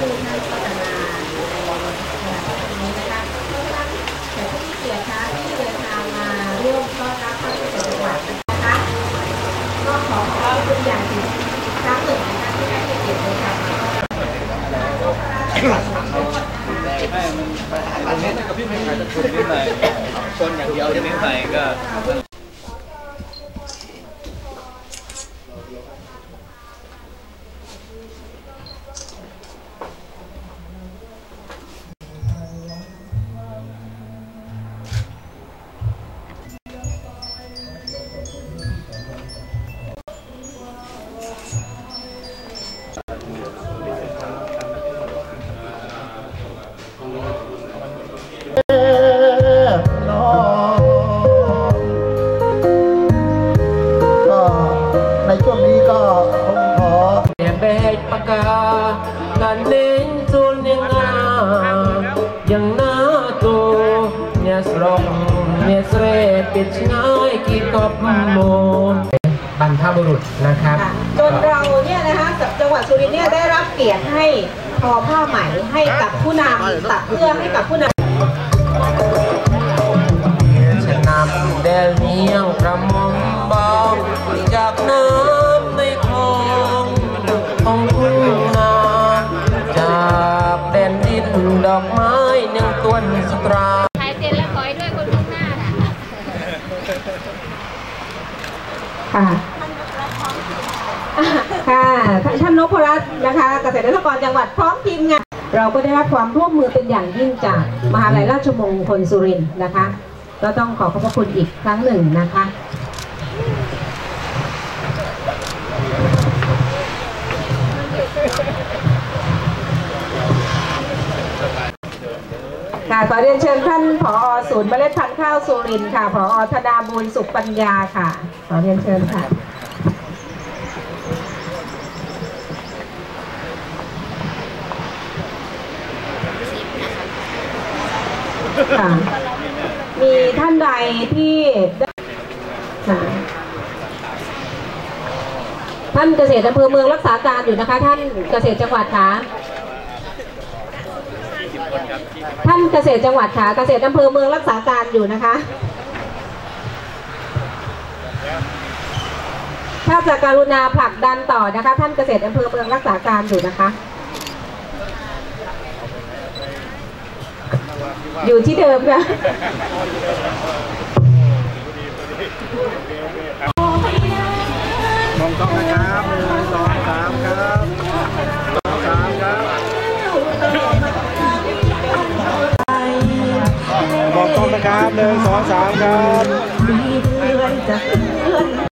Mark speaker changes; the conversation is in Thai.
Speaker 1: ภูมิในพัฒนาในนะคะเพราะฉะนั้นแต่ผู้ที่เสียช้าที่เดินทางมาร่วมต้อนรับพระพุทธศาสนานะคะก็ขอขอบคุณอย่างสูงครั้งหนึ่งนะคะที่ให้เกียรติเดินทางมาไม่มันประธานเน้นกับพี่ไม่ขายตะกุนนิดหน่อยคนอย่างเดียวนิดหน่อยก็
Speaker 2: Bebek paka Kanin tuning nga Yang na to Nyas rong Nyas re Pitch ngay Kikop mo บรรพบุรุษนะครับค
Speaker 1: ่ะจนเราเนี่ยนะคะจังหวัดสุรินทร์เนี่ยได้รับเกียรติให้ทอผ้าไหมให้กับผู้นำตัดเพื่อให้กับผู้นำ
Speaker 2: ฉนำแดลเนียงประมงบองจากน้ำ อกไม้เนื่องต้นสตรา
Speaker 3: ถ่ายเสร็จแล้วขอให้ด้วยคนข้างหน้าน่ะ
Speaker 1: ค่ะค่ะท่านนพรัตน์นะคะ เกษตรกรจังหวัดพร้อมทีมงานเราก็ได้รับความร่วมมือเป็นอย่างยิ่งจากมหาลัยราชมงคลสุรินทร์นะคะ ก็ต้องขอขอบพระคุณอีกครั้งหนึ่งนะคะ ขอเรียนเชิญท่านผอศูนย์เมล็ดพันธุ์ข้าวสุรินทร์ค่ะผอธนาบุญสุขปัญญาค่ะ ขอเรียนเชิญค่ะ ค่ะ มีท่านใดที่ได้ค่ะท่านเกษตรอำเภอเมืองรักษาการอยู่นะคะ ท่านเกษตรจังหวัดค่ะ ท่านเกษตรจังหวัดค่ะ เกษตรอำเภอเมืองรักษาการอยู่นะคะ ถ้าจะกรุณาผลักดันต่อนะคะ ท่านเกษตรอำเภอเมืองรักษาการอยู่นะคะ อยู่ที่เดิมนะ
Speaker 4: คร
Speaker 1: ับหนึ่งสองสามครับ